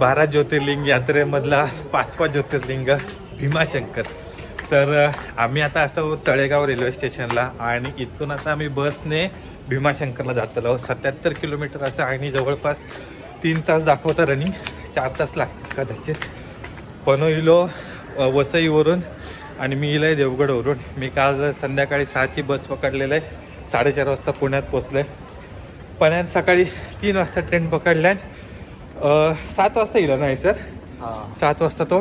बारा ज्योतिर्लिंग यात्रेमधला पाचवा ज्योतिर्लिंग भीमाशंकर. तर आम्ही आता असं तळेगाव रेल्वे स्टेशनला आणि इथून आता आम्ही बसने भीमाशंकरला जातलो. सत्याहत्तर किलोमीटर असं आणि जवळपास तीन तास दाखवतं रनिंग चार तास लागतात कदाचित. पनोईलो वसईवरून आणि मी इलं आहे देवगडवरून. मी काल संध्याकाळी सहाची बस पकडलेलं. आहे साडेचार वाजता पुण्यात पोचलं आहे पुण्यात सकाळी तीन वाजता ट्रेन पकडल्या सात वाजता इलो नाही सर? सात वाजता तो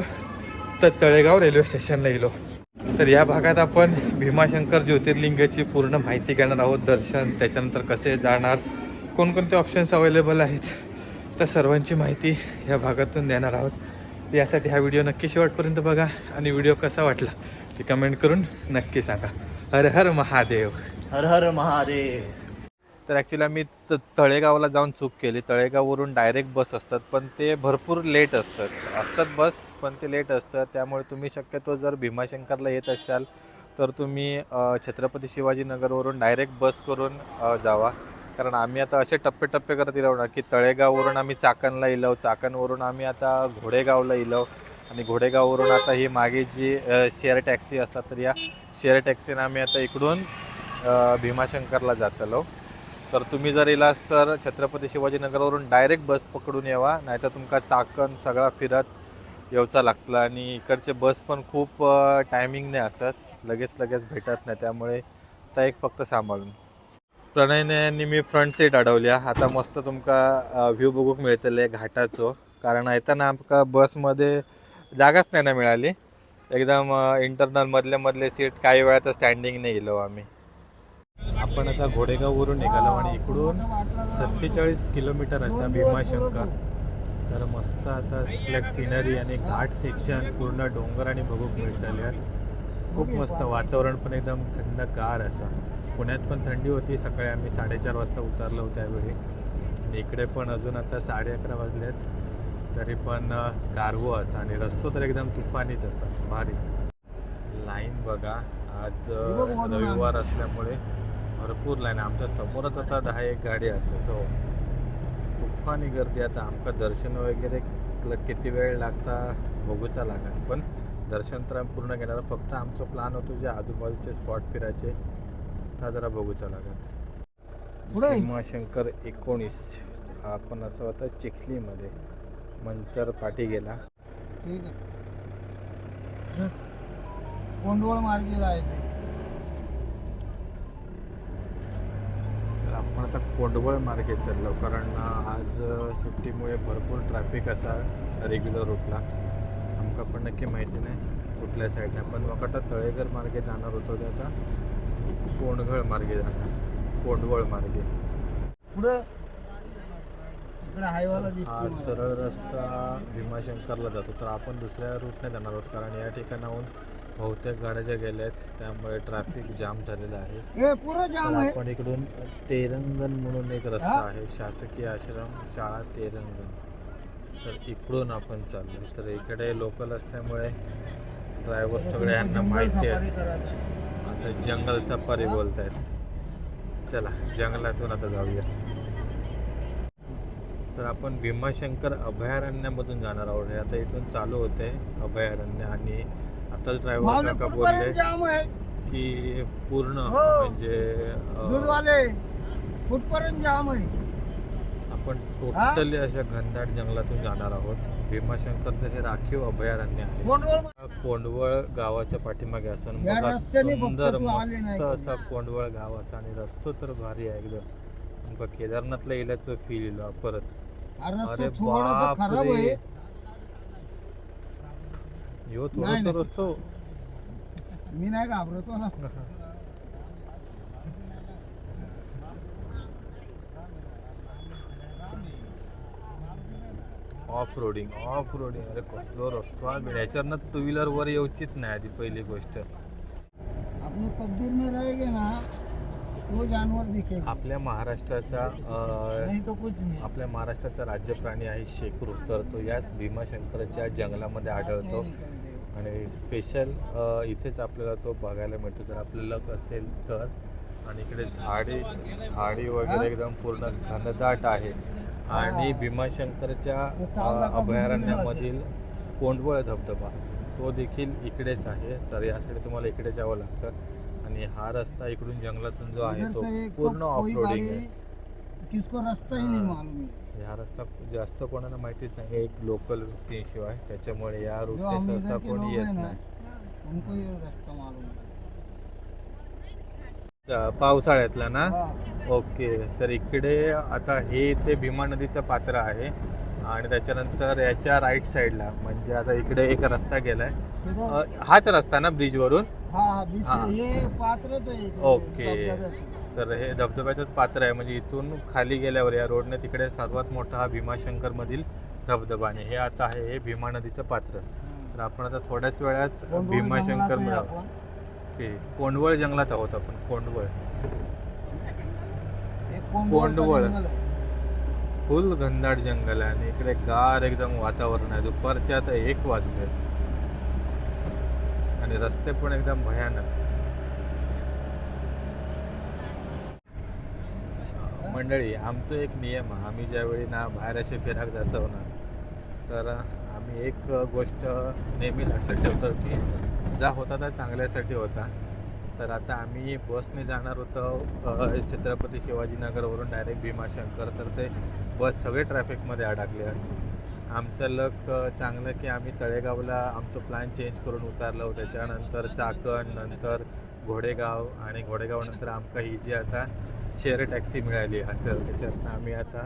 तर तळेगाव रेल्वे स्टेशनला इलो तर या भागात आपण भीमाशंकर ज्योतिर्लिंगाची पूर्ण माहिती घेणार आहोत दर्शन त्याच्यानंतर कसे जाणार कोणकोणते ऑप्शन्स अवेलेबल आहेत तर सर्वांची माहिती या भागातून देणार आहोत. यासाठी हा व्हिडिओ नक्की शेवटपर्यंत बघा आणि व्हिडिओ कसा वाटला ते कमेंट करून नक्की सांगा. हर हर महादेव. हर हर महादेव. तर ॲक्च्युली आम्ही त तळेगावला जाऊन चूक केली. तळेगाववरून डायरेक्ट बस असतात पण ते भरपूर लेट असतात. असतात बस पण ते लेट असतात. त्यामुळे तुम्ही शक्यतो जर भीमाशंकरला येत असाल तर तुम्ही छत्रपती शिवाजीनगरवरून डायरेक्ट बस करून जावा. कारण आम्ही आता असे टप्पे टप्पे करत येलो ना की तळेगाववरून आम्ही चाकणला इलो चाकणवरून आम्ही आता घोडेगावला इलो आणि घोडेगाववरून आता ही मागे जी शेअर टॅक्सी असतात तर या शेअर टॅक्सीनं आम्ही आता इकडून भीमाशंकरला जातलो. तर तुम्ही जर येलास तर छत्रपती शिवाजीनगरवरून डायरेक्ट बस पकडून यावा नाहीतर तुमका चाकण सगळा फिरत येवचा लागतला. आणि इकडचे बस पण खूप टायमिंगने असतात. लगेच लगेच भेटत नाही. त्यामुळे आता एक फक्त सांभाळून. प्रणयने यांनी मी फ्रंट सीट अडवल्या. आता मस्त तुमका व्ह्यू बघूक मिळतले घाटाचो. कारण येताना आमका बसमध्ये जागाच नाही ना मिळाली. एकदम इंटरनल मधले मधले सीट काही वेळात स्टँडिंग नाही गेलो आम्ही. आपण आता घोडेगाववरून निघालो आणि इकडून सत्तेचाळीस किलोमीटर असा भीमाशंकर. तर मस्त आता ब्लॅक सिनरी आणि घाट सेक्शन पूर्ण डोंगर आणि बघूक मिळतले खूप मस्त वातावरण पण एकदम थंडगार असा. पुण्यात पण थंडी होती. सकाळी आम्ही साडेचार वाजता उतरलो होतो त्यावेळी. आणि इकडे पण अजून आता साडे अकरा वाजलेत. तरी पण गारवो असा आणि रस्तो तर एकदम तुफानीच असा. भारी. लाईन बघा. आज रविवार असल्यामुळे भरपूर लाईन. आमच्या समोरच आता दहा एक गाडी असत हो. तुफानी गर्दी. आता आमका दर्शन वगैरे किती वेळ लागता बघूचा लागा पण दर्शन तर आम्ही पूर्ण घेणार. फक्त आमचा प्लॅन होतो जे आजूबाजूचे स्पॉट फिरायचे त्या जरा बघूचा लागत भीमाशंकर एकोणीस. हा आपण असं होता चिखलीमध्ये. मंचर पाठी गेला. ठीक आहे. कोंडवळ मार्गे जायचे आपण आता कोंडवळ मार्गे चाललो कारण आज सुट्टीमुळे भरपूर ट्रॅफिक असा रेग्युलर रूटला आमका पण नक्की माहिती नाही कुठल्या साईडने पण मग आता तळेघर मार्गे जाणार होतो ते आता. कोंडगळ मार्गे जाणार. कोंडवळ मार्गे. हा सरळ रस्ता भीमाशंकरला जातो. तर आपण दुसऱ्या रूटने जाणार आहोत कारण या ठिकाणाहून बहुतेक गाड्या ज्या गेल्या आहेत त्यामुळे ट्रॅफिक जाम झालेलं आहे. तर आपण इकडून तेरंगण म्हणून एक रस्ता? आहे शासकीय आश्रम शाळा तेरंगण. तर इकडून आपण चाललो तर इकडे लोकल असल्यामुळे ड्रायव्हर सगळे यांना माहिती आहे. आता जंगल सफारी बोलतायत. चला जंगलातून आता जाऊया. तर आपण भीमाशंकर अभयारण्यामधून जाणार आहोत. आता इथून चालू होते अभयारण्य आणि आताच ड्रायव्हर काका पुढपर्यंत बोलले की पूर्ण हो. म्हणजे दूधवाले कुठपर्यंत जाम आहे? आपण टोटली अशा घनदाट जंगलातून जाणार आहोत. भीमाशंकरचं हे राखीव अभयारण्य आहे. कोंडवळ गावाच्या पाठीमागे असून. सुंदर मस्त. असा कोंडवळ गाव असा आणि रस्तो तर भारी आहे एकदम. केदारनाथला येल्याचं फील येलो परत. अरे बापरे. यो थोडासा. रस्तो. मी नाही घाबरतो ना. ऑफ रोडिंग ऑफ रोडिंग अरे कसलो रस्तो हा. ह्याच्यावरनं टू व्हीलर वर येऊचीच नाही आधी पहिली गोष्ट. अपने तकदीर में रहेगा ना तो जानवर दिखेगा आपल्या महाराष्ट्राचा अं, नहीं तो कुछ नहीं. आपल्या महाराष्ट्राचा राज्य प्राणी आहे शेकरू तर तो याच भीमाशंकरच्या जंगलामध्ये आढळतो. आणि स्पेशल इथेच आपल्याला तो बघायला मिळतो. जर आपलं लक असेल तर. आणि इकडे झाडी झाडी वगैरे एकदम पूर्ण घनदाट आहे. आणि भीमाशंकरच्या अ, अभयारण्यामधील कोंडवळ धबधबा तो देखील इकडेच आहे. तर यासाठी तुम्हाला इकडे जावं लागतं. आणि हा रस्ता इकडून जंगलातून जो आहे तो पूर्ण ऑफ रोडिंग आहे. किसको रास्ता ही. नहीं। मालूम है रस्ता जास्त कोणाला माहितीच नाही. एक लोकल व्यक्तीशिवाय त्याच्यामुळे या रूटने सहसा कोणी येत नाही. उनको ये रास्ता मालूम है चा- पावसाळ्यातला ना? ओके. तर इकडे आता हे ते भीमा नदीचं पात्र आहे. आणि त्याच्यानंतर याच्या राईट साईडला म्हणजे आता इकडे एक रस्ता गेलाय. हाच रस्ता ना हाँ हाँ हाँ। तो ये ओके. तर हे धबधब्याचंच पात्र आहे. म्हणजे इथून खाली गेल्यावर या रोडने तिकडे सर्वात मोठा हा भीमाशंकर मधील धबधबा आणि हे आता आहे हे भीमा नदीचं पात्र. तर आपण आता थोड्याच वेळात भीमाशंकर आपण. ओके. कोंडवळ जंगलात आहोत आपण. कोंडवळ. कोंडवळ. फुल घनदाट जंगल आहे. आणि इकडे गार एकदम वातावरण आहे. दुपारचे आता एक वाजले. आणि रस्ते पण एकदम भयानक. मंडळी आमचं एक नियम आहे आम्ही ज्यावेळी ना बाहेर असे फिराक जातो ना तर आम्ही एक गोष्ट नेहमी लक्षात ठेवतो की जा होता तर चांगल्यासाठी होता. तर आता आम्ही बसने जाणार होतो छत्रपती शिवाजीनगरवरून डायरेक्ट भीमाशंकर तर ते बस सगळे ट्रॅफिकमध्ये अडकले. आहेत आमचं लक चांगलं की आम्ही तळेगावला आमचं प्लॅन चेंज करून उतारलो. त्याच्यानंतर चाकण नंतर घोडेगाव आणि घोडेगावनंतर आमका ही जी आता शेअर टॅक्सी मिळाली आहे तर त्याच्यातनं आम्ही आता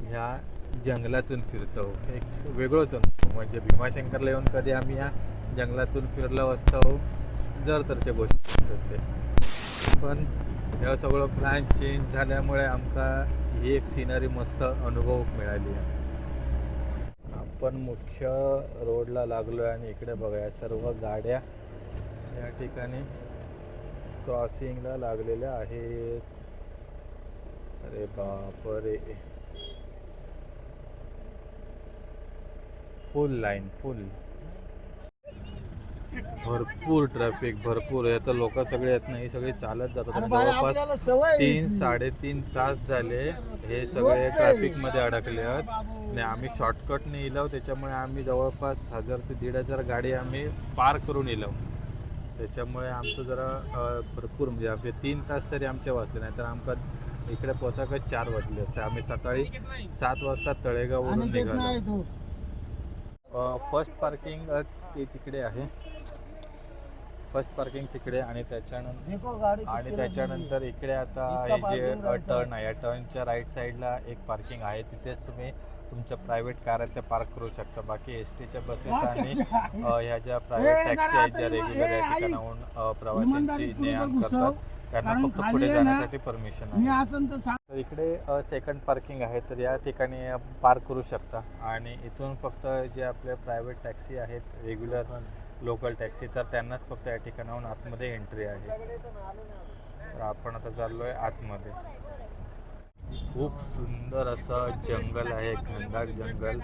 ह्या जंगलातून फिरतो. एक वेगळंच अनुभव. म्हणजे भीमाशंकरला येऊन कधी आम्ही या जंगलातून फिरलो असतो जर तरच्या गोष्टी असतात ते. पण ह्या सगळं प्लॅन चेंज झाल्यामुळे आमका ही एक सिनरी मस्त अनुभव मिळाली. आहे आपण मुख्य रोडला लागलो आहे आणि इकडे बघा या सर्व गाड्या या ठिकाणी क्रॉसिंगला लागलेल्या आहेत. अरे बापरे. फुल लाईन फुल भरपूर ट्रॅफिक भरपूर. आता लोक सगळे येत नाही सगळे चालत जातात. आणि जवळपास तीन. साडेतीन तास झाले हे सगळे. ट्रॅफिकमध्ये अडकले आहेत आणि आम्ही शॉर्टकटने इलो त्याच्यामुळे आम्ही जवळपास हजार ते दीड हजार गाडी आम्ही पार करून इलो त्याच्यामुळे आमचं जरा भरपूर म्हणजे आपले तीन तास तरी आमचे वाचले नाही तर आमका इकडे पोचायला चार वाजले असते. आम्ही सकाळी सात वाजता तळेगाववरून निघालो. फर्स्ट पार्किंग ते तिकडे आहे. फर्स्ट पार्किंग तिकडे आणि त्याच्यानंतर आणि त्याच्यानंतर इकडे आता हे जे. टर्न आहे या टर्नच्या राईट साईडला एक पार्किंग आहे. तिथेच तुम्ही तुमच्या प्रायव्हेट कार आहेत त्या पार्क करू शकता. बाकी एस टीच्या बसेस आणि ह्या ज्या प्रायव्हेट टॅक्सी आहेत ज्या रेग्युलर या ठिकाणाहून प्रवाशांची ने करतात. त्यांना फक्त पुढे जाण्यासाठी परमिशन आहे. तर इकडे सेकंड पार्किंग आहे तर या ठिकाणी पार्क करू शकता. आणि इथून फक्त जे आपले प्रायव्हेट टॅक्सी आहेत रेग्युलर लोकल टॅक्सी तर त्यांनाच फक्त या ठिकाणाहून आतमध्ये एंट्री आहे. तर आपण आता चाललो आहे आतमध्ये. खूप सुंदर असं जंगल आहे घनदाट जंगल.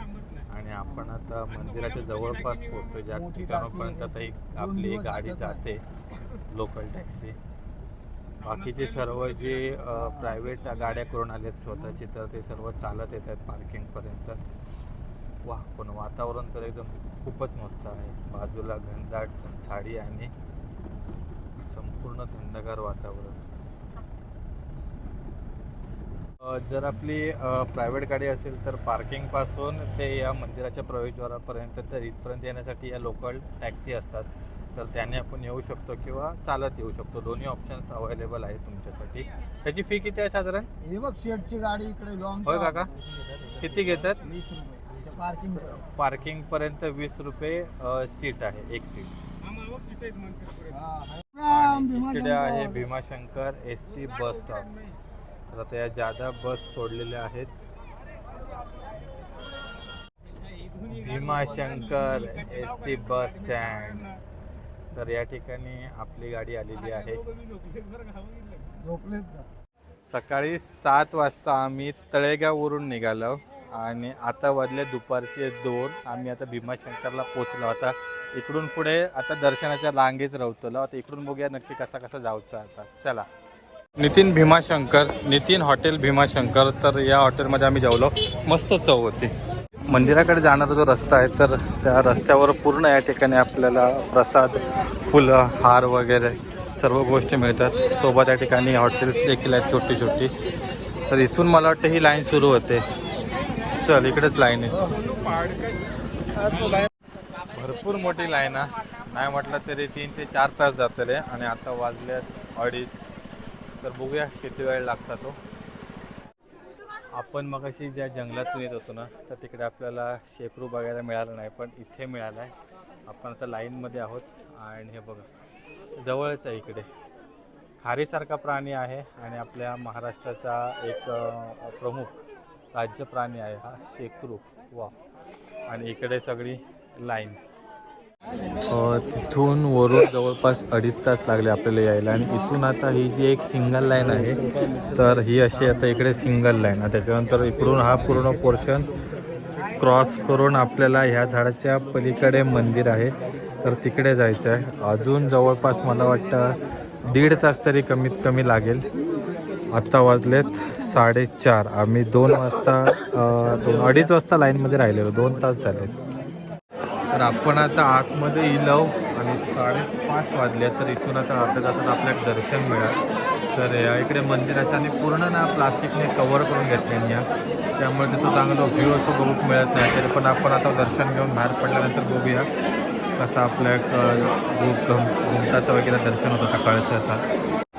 आणि आपण आता मंदिराच्या जवळपास पोचतो ज्या ठिकाणापर्यंत आता एक आपली गाडी जाते लोकल टॅक्सी. बाकीचे सर्व जे प्रायव्हेट गाड्या करून आले आहेत स्वतःची तर ते सर्व चालत येत आहेत पार्किंगपर्यंत वा पण वातावरण तर एकदम खूपच मस्त आहे. बाजूला घनदाट झाडी आणि संपूर्ण थंडगार वातावरण. जर आपली प्रायव्हेट गाडी असेल तर पार्किंगपासून ते या मंदिराच्या प्रवेशद्वारापर्यंत तर इथपर्यंत येण्यासाठी या लोकल टॅक्सी असतात. तर त्याने आपण येऊ शकतो किंवा चालत येऊ शकतो. दोन्ही ऑप्शन्स अवेलेबल आहेत तुमच्यासाठी. त्याची फी किती आहे साधारण? हे बघ शेटची गाडी इकडे लॉंग होय काका? किती घेतात? वीस रुपये. पार्किंग पार्किंग पर्यंत वीस रुपये अ, सीट आहे एक सीट. इकडे आहे Bhimashankar S T bus stop तर आता या जादा बस सोडलेल्या आहेत. Bhimashankar S T bus stand. तर या ठिकाणी आपली गाडी आलेली आहे. झोपलेत का? सकाळी सात वाजता आम्ही तळेगाववरून निघालो. आणि आता वाजले दुपारचे दोन. आम्ही आता भीमाशंकरला पोचलो आता इकडून पुढे आता दर्शनाच्या रांगेत राहतलो आता इकडून बघूया नक्की कसा कसा जाऊचा आता. चला. नितीन भीमाशंकर नितीन हॉटेल भीमाशंकर. तर या हॉटेलमध्ये आम्ही जेवलो. मस्त चव होती. मंदिराकडे जाणारा जो रस्ता आहे तर त्या रस्त्यावर पूर्ण या ठिकाणी आपल्याला प्रसाद फुलं हार वगैरे सर्व गोष्टी मिळतात. सोबत या ठिकाणी हॉटेल्स देखील आहेत छोटी छोटी तर इथून मला वाटतं ही लाईन सुरू होते. चल इकडेच लाईन आहे. भरपूर मोठी लाईन आहे. नाही म्हटलं तरी तीन ते चार तास जातले आणि आता वाजल्यात अडीच. तर बघूया किती वेळ लागता तो. आपण मग अशी ज्या जंगलातून येत होतो ना तर तिकडे आपल्याला शेकरू बघायला मिळालं नाही पण इथे मिळालं आहे आपण आता लाईनमध्ये आहोत. आणि हे बघा जवळच आहे इकडे. खारीसारखा प्राणी आहे आणि आपल्या महाराष्ट्राचा एक प्रमुख. राज्य प्राणी आहे हा शेकरू वा. आणि इकडे सगळी लाईन. तिथून वरून जवळपास अडीच तास लागले आपल्याला यायला. आणि इथून आता ही जी एक सिंगल लाईन आहे तर ही अशी आता इकडे सिंगल लाईन त्याच्यानंतर इकडून हा पूर्ण पोर्शन क्रॉस करून आपल्याला ह्या झाडाच्या पलीकडे मंदिर आहे. तर तिकडे जायचं आहे अजून जवळपास मला वाटतं दीड तास तरी कमीत कमी लागेल. आत्ता वाजलेत साडेचार. आम्ही दोन वाजता दोन अडीच वाजता लाईनमध्ये राहिलेलो. दोन तास झाले. तर आपण आता आतमध्ये इलव आणि साडेपाच वाजले. तर इथून आता अर्ध्या तासात आपल्याला दर्शन मिळाल. तर या इकडे मंदिराचं आणि पूर्ण ना प्लास्टिकने कवर करून घेतले या त्यामुळे त्याचं चांगलं व्ह्यू असं बघूक मिळत नाही. तरी पण आपण आता दर्शन घेऊन बाहेर पडल्यानंतर बघूया कसं आपल्या एक, घुम- घुमटाचं वगैरे दर्शन होतं आता कळसाचा.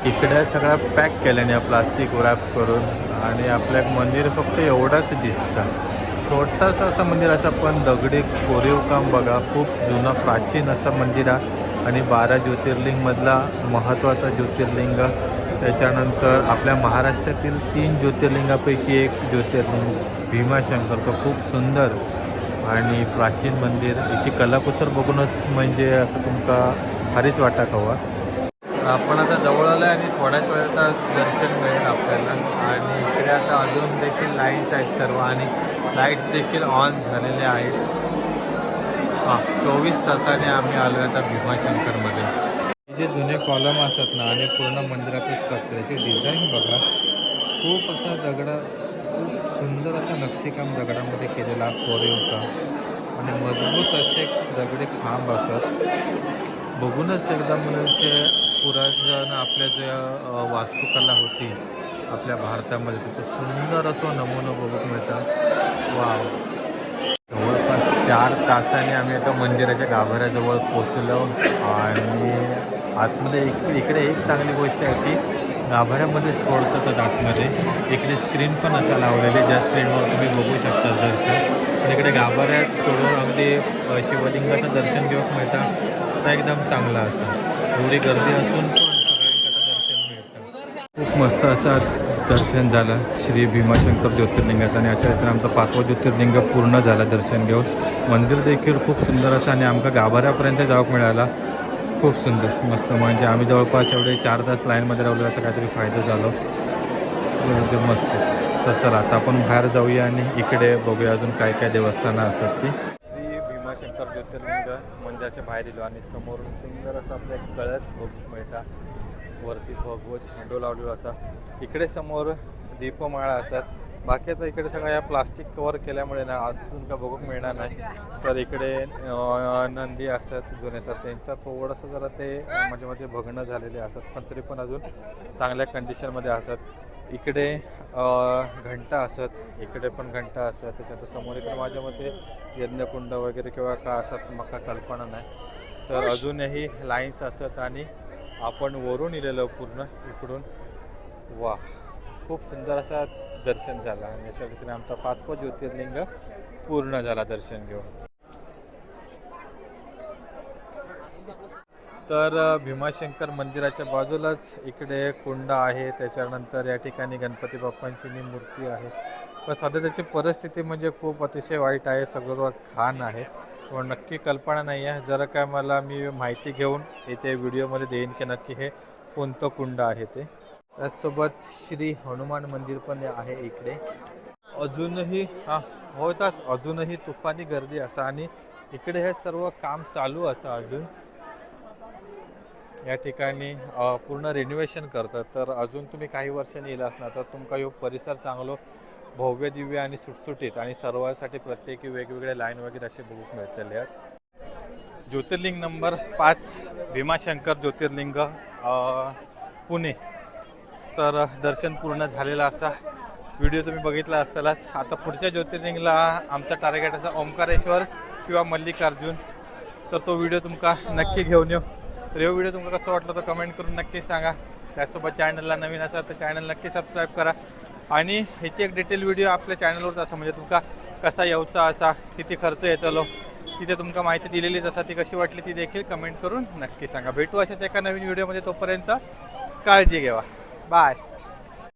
इकडे सगळं पॅक केल्याने प्लास्टिक रॅप करून आणि आपल्या मंदिर फक्त एवढंच दिसतं. छोटंसं असं मंदिर असं पण दगडी कोरीव काम बघा. खूप जुनं प्राचीन असं मंदिर आहे. आणि बारा ज्योतिर्लिंगमधला महत्त्वाचा ज्योतिर्लिंग. त्याच्यानंतर आपल्या महाराष्ट्रातील तीन ज्योतिर्लिंगापैकी एक ज्योतिर्लिंग भीमाशंकर. तो खूप सुंदर आणि प्राचीन मंदिर. याची कलाकुसर बघूनच म्हणजे असं तुमका भारीच वाटत हवा हो? आपण आता जवळ आलो आहे आणि थोड्याच वेळात आता दर्शन मिळेल आपल्याला. आणि इकडे आता अजून देखील लाईट्स आहेत सर्व आणि लाईट्स देखील ऑन झालेले आहेत. हां चोवीस तासाने आम्ही आलो आहे आता भीमाशंकरमध्ये. हे जे जुने कॉलम असतात ना आणि पूर्ण मंदिराचं स्ट्रक्चरचे डिझाईन बघा खूप असं दगडा खूप सुंदर असं नक्षीकाम दगडामध्ये केलेला कोरीव होता. आणि मजबूत असे दगडे खांब असत बघूनच एकदा म्हणजे पुराजन आपल्या ज्या वास्तुकला होती आपल्या भारतामध्ये त्याचं सुंदर असं नमुनं बघत मिळतात. वाव. जवळपास चार तासाने आम्ही आता मंदिराच्या गाभाऱ्याजवळ पोचलो आणि आतमध्ये एक इकडे एक चांगली गोष्ट आहे की गाभाऱ्यामध्ये सोडतात आतमध्ये. इकडे स्क्रीन पण आता लावलेली ज्या स्क्रीनवर तुम्ही बघू शकता दर्शन. आणि इकडे गाभाऱ्यात सोडून अगदी शिवलिंगाचं दर्शन घेऊन मिळतं तर एकदम चांगला असतं. एवढी गर्दी असून पण सगळ्यांकडे दर्शन मिळतं. खूप मस्त असं दर्शन झालं. श्री भीमाशंकर ज्योतिर्लिंगाचं आणि अशा रीतीने आमचं पाचवं ज्योतिर्लिंग पूर्ण झालं दर्शन घेऊन. मंदिर देखील खूप सुंदर असं आणि आमका गाभाऱ्यापर्यंत जाऊक मिळाला. खूप सुंदर मस्त. म्हणजे आम्ही जवळपास एवढे चार तास लाईनमध्ये राहिलो याचा काहीतरी फायदा झालो. म्हणजे मस्त. तर चला आता आपण बाहेर जाऊया आणि इकडे बघूया अजून काय काय देवस्थानं असतात ती. ज्योतिर्लिंग मंदिराच्या बाहेर येलो आणि समोरून सुंदर असा आपला एक कळस बघू मिळता. वरती भगव झेंडू लावलेलो असा. इकडे समोर दीपमाळा असतात. बाकी आता इकडे सगळं या प्लास्टिक कवर केल्यामुळे ना अजून का बघूक मिळणार नाही. तर इकडे नंदी असतात जुने. तर त्यांचा थोडंसं जरा ते म्हणजे म्हणजे मध्ये झालेले असतात. पण तरी पण अजून चांगल्या कंडिशनमध्ये असतात. इकडे घंटा असत इकडे पण घंटा असतात त्याच्यात समोर इकडे माझ्या मते यज्ञकुंड वगैरे किंवा का असतात मका कल्पना नाही. तर अजूनही लाईन्स असत आणि आपण वरून इलेलो पूर्ण इकडून. वा खूप सुंदर असा दर्शन झाला. आणि अशा रीतीने आमचा पाचवा ज्योतिर्लिंग पूर्ण झाला दर्शन घेऊन. तर भीमाशंकर मंदिराच्या बाजूलाच इकडे कुंड आहे. त्याच्यानंतर या ठिकाणी गणपती बाप्पांची मी मूर्ती आहे. पण सध्या त्याची परिस्थिती म्हणजे खूप अतिशय वाईट आहे. सगळं खाण आहे. पण नक्की कल्पना नाही आहे. जरा काय मला मी माहिती घेऊन येथे व्हिडिओमध्ये देईन की नक्की हे कोणतं कुंड आहे ते. त्याचसोबत श्री हनुमान मंदिर पण आहे इकडे. अजूनही हां होताच. अजूनही तुफानी गर्दी असा आणि इकडे हे सर्व काम चालू असं अजून. या ठिकाणी पूर्ण रिनोव्हेशन करतात. तर अजून तुम्ही काही वर्षांनी येला असणार तर तुमका यो परिसर चांगलो भव्य दिव्य आणि सुटसुटीत आणि सर्वांसाठी प्रत्येकी वेगवेगळे लाईन वगैरे असे बघूक मिळतले आहेत. ज्योतिर्लिंग नंबर पाच भीमाशंकर ज्योतिर्लिंग पुणे. तर दर्शन पूर्ण झालेलं असा व्हिडिओ तुम्ही बघितला असतालाच. आता पुढच्या ज्योतिर्लिंगला आमचा टार्गेट असा ओंकारेश्वर किंवा मल्लिकार्जुन. तर तो व्हिडिओ तुमका नक्की घेऊन येऊ. तर हे व्हिडिओ तुमका कसं वाटलं तर कमेंट करून नक्की सांगा. त्यासोबत चॅनलला नवीन असा तर चॅनल नक्की सबस्क्राईब करा. आणि ह्याची एक डिटेल व्हिडिओ आपल्या चॅनलवर असा म्हणजे तुमका कसा यायचा असा किती खर्च येतलो तिथे तुमका माहिती दिलेलीच असा ती कशी वाटली ती देखील कमेंट करून नक्की सांगा. भेटू अशाच एका नवीन व्हिडिओमध्ये तोपर्यंत काळजी घ्यावा. बाय